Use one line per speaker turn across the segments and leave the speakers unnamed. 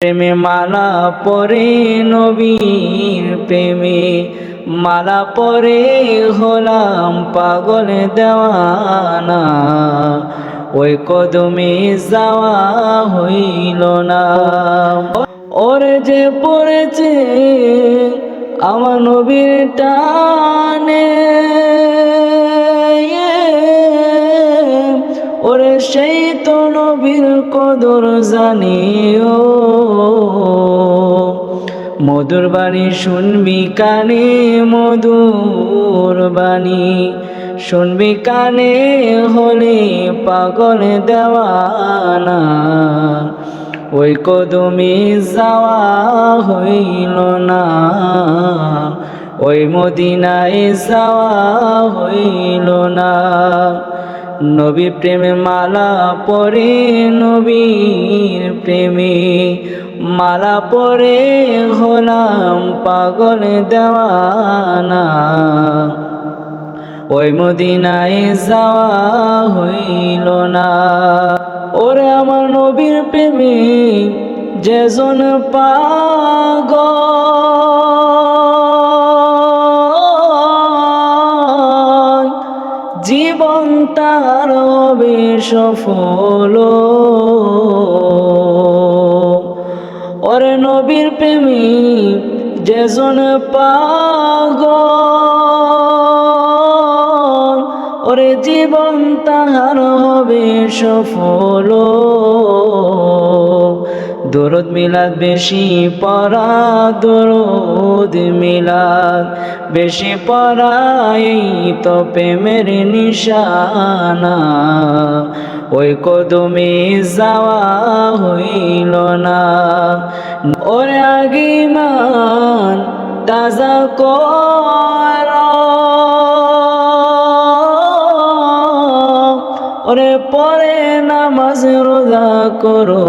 প্রেমে মালা পরে নবীর প্রেমে, মালা পরে হলাম পাগল দেওয়ানা। ওই কদমে যাওয়া হইল না। ওরে যে পড়েছে আমার নবীর টানে ওরে সেই তো নবীর কদর জানিও। মধুর বাণী শুনবি কানে মধুর বাণী, শুনবি কানে হলে পাগল দেওয়ানা। ওই কদমে যাওয়া হইল না, ওই মদিনায় যাওয়া হইল না। নবী প্রেমে মালা পরে নবীর প্রেমে। মালা পরে হলাম পাগল দেওয়ানা। ওই মদিনায় যাওয়া হইল না। ওরে আমার নবীর প্রেমে যেজন পাগল সফল। ওরে নবীর প্রেমী যেজন পাগ ওরে জীবন তাহার হবে সফল। দরদ মিলাদ বেশি পড়া, দরদ মিলাদ বেশি পড়া, এই তো প্রেমের নিশানা। ওই কদমে যাওয়া হইল না। ওরে আগে মান তাজা কর ওরে পরে নামাজ রোজা করো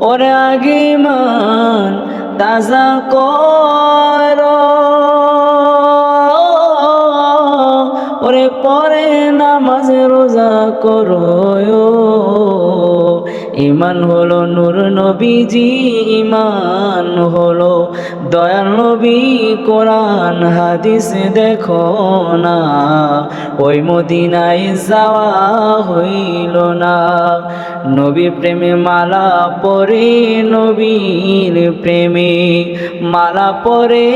ওরে আগে মান তাজা কর। ওরে পরে নামাজ রোজা করো ইমান হলো নূর নবীজি, ইমান হলো দয়াল নবী, কোরআন হাদিস দেখো না। ওই মদিনায় যাওয়া হইল না। নবী প্রেমে মালা পরে নবীর প্রেমে। মালা পরে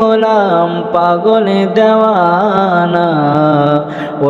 হলাম পাগল দেওয়ানা।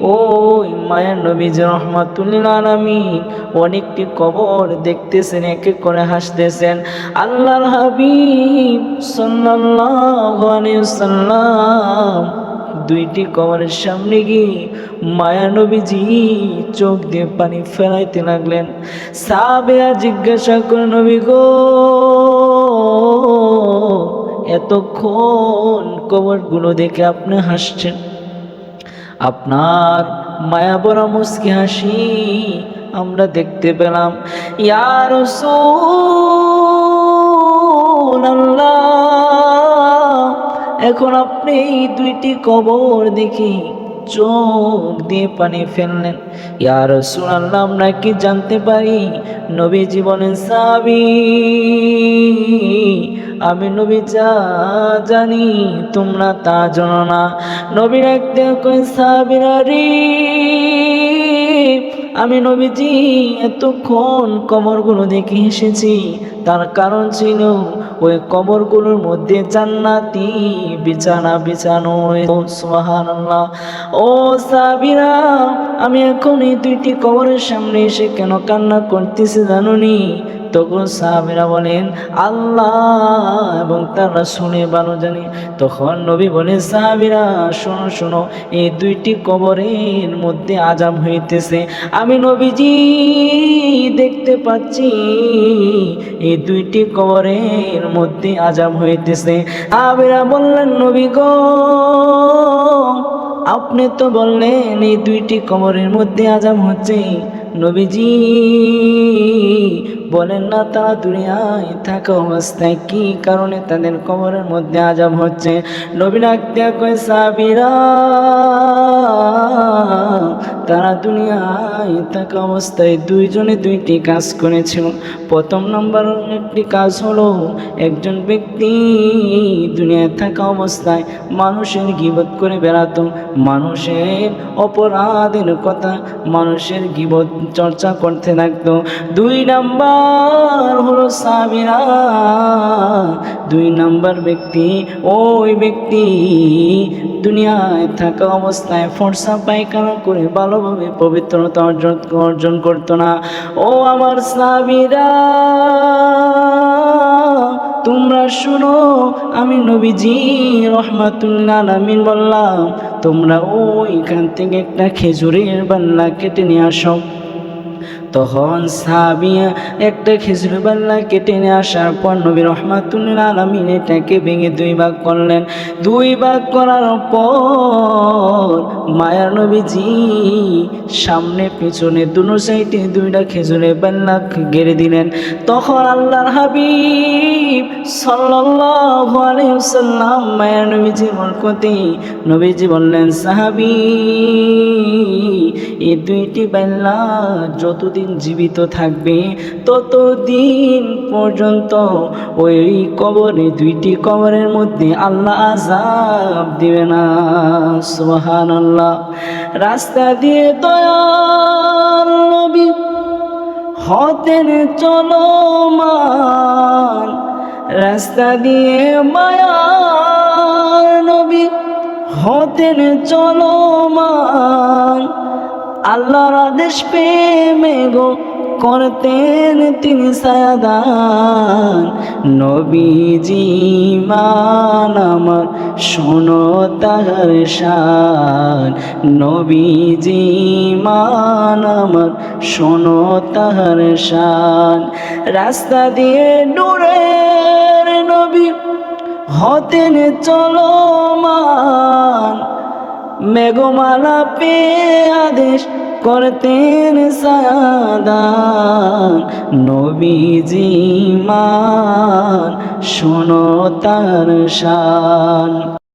ওই মায়া নবীজি রহমাতুল্লিল আলামিন অনেকটি কবর দেখতেছেন, এক এক করে হাসতেছেন। আল্লাহর হাবিব সাল্লাম দুইটি কবরের সামনে গিয়ে মায়ানবীজি চোখ দিয়ে পানি ফেলাইতে লাগলেন। সাবেয়া জিজ্ঞাসা করে নবী গো, এতক্ষণ কবরগুলো দেখে আপনি হাসছেন? আপনার মায়া বড় মুসকি হাসি আমরা দেখতে পেলাম। ইয়ার এখন আপনি দুইটি কবর দেখি। চোখ দিয়ে পানি ফেললেন। ইয়ার সুনাল্লাহ আমরা কি জানতে পারি? নবী জীবনের সাবি। আমি নবী যা জানি, তোমরা তা জানো না। নবীর একদিন সাবিরা রে আমি নবীজি, এতক্ষণ কবরগুলো দেখে এসেছি। তার কারণ ছিল, ওই কবরগুলোর মধ্যে জান্নাতি বিছানা বিছানো সোহানাল্লাহ ও সাবিরা আমি এখন এই দুইটি কবরের সামনে এসে কেন কান্না করতেছি জানুনি? তখন সাহাবিরা বলেন, আল্লাহ এবং তারা শুনে ভালো জানে। তখন নবী বলেন, সাহাবিরা, শোনো শোনো, এই দুইটি কবরের মধ্যে আজাম হইতেছে। আমি নবীজি দেখতে পাচ্ছি, এই দুইটি কবরের মধ্যে আজাম হইতেছে। আবিরা বললেন, নবী গো, আপনি তো বললেন এই দুইটি কবরের মধ্যে আজাম হচ্ছে। নবীজি বলেন না তারা দুনিয়ায় থাকা অবস্থায় কি কারণে তাদের কবরের মধ্যে আজাব হচ্ছে? নবীন কয় সাবিরা তারা দুনিয়ায় থাকা অবস্থায় দুইজনে দুইটি কাজ করেছিল। প্রথম নম্বর একটি কাজ হলো, একজন ব্যক্তি দুনিয়ায় থাকা অবস্থায় মানুষের গিবত করে বেড়াতো। মানুষের অপরাধের কথা মানুষের গিবত চর্চা করতে থাকতো। দুই নাম্বার হলো সাবিরা দুই নাম্বার ব্যক্তি, ওই ব্যক্তি দুনিয়ায় থাকা অবস্থায় ফর্সা পায়খানা করে ভালোভাবে পবিত্রতা অর্জন অর্জন করতো না। ও আমার সাবিরা তোমরা শুনো, আমি নবীজি রহমাতুল্লাহ আমিন বললাম, তোমরা ওইখান থেকে একটা খেজুরের বান্না কেটে নিয়ে আসো। তখন সাবিয়া একটা খেজুর বাল্লা কেটে নিয়ে আসার পর নবী রহমাতুল্লাহ আলমিন এটাকে ভেঙে দুই ভাগ করলেন। দুই ভাগ করার পর মায়ার নবীজি সামনে, পেছনে দুনো সাইডে দুইটা খেজুরের বাল্লা গেড়ে দিলেন। তখন আল্লাহর হাবিব সাল্লাল্লাহু আলাইহি ওয়াসাল্লাম মায়ার নবীজি বললেন, সাহাবী এই দুইটি বেলা যতদিন জীবিত থাকবে, ততদিন পর্যন্ত ওই কবরে, দুইটি কবরের মধ্যে আল্লাহ আজাব দিবে না। সোহান আল্লাহ রাস্তা দিয়ে দয়াল নবী হতেন চলমান। রাস্তা দিয়ে মায়ার নবী হতেন চলমান। আল্লাহর আদেশ প্রেমে গো করতেন তিনি সায়াদান। নবীজি মান আমার, শোনো তাহার শান। নবীজি মান আমার, শোনো তাহার শান। রাস্তা দিয়ে নূরের নবী হতেন চলমান মেঘমালা পে আদেশ করতেন সাদান নবীজি মান শোনো তার শান।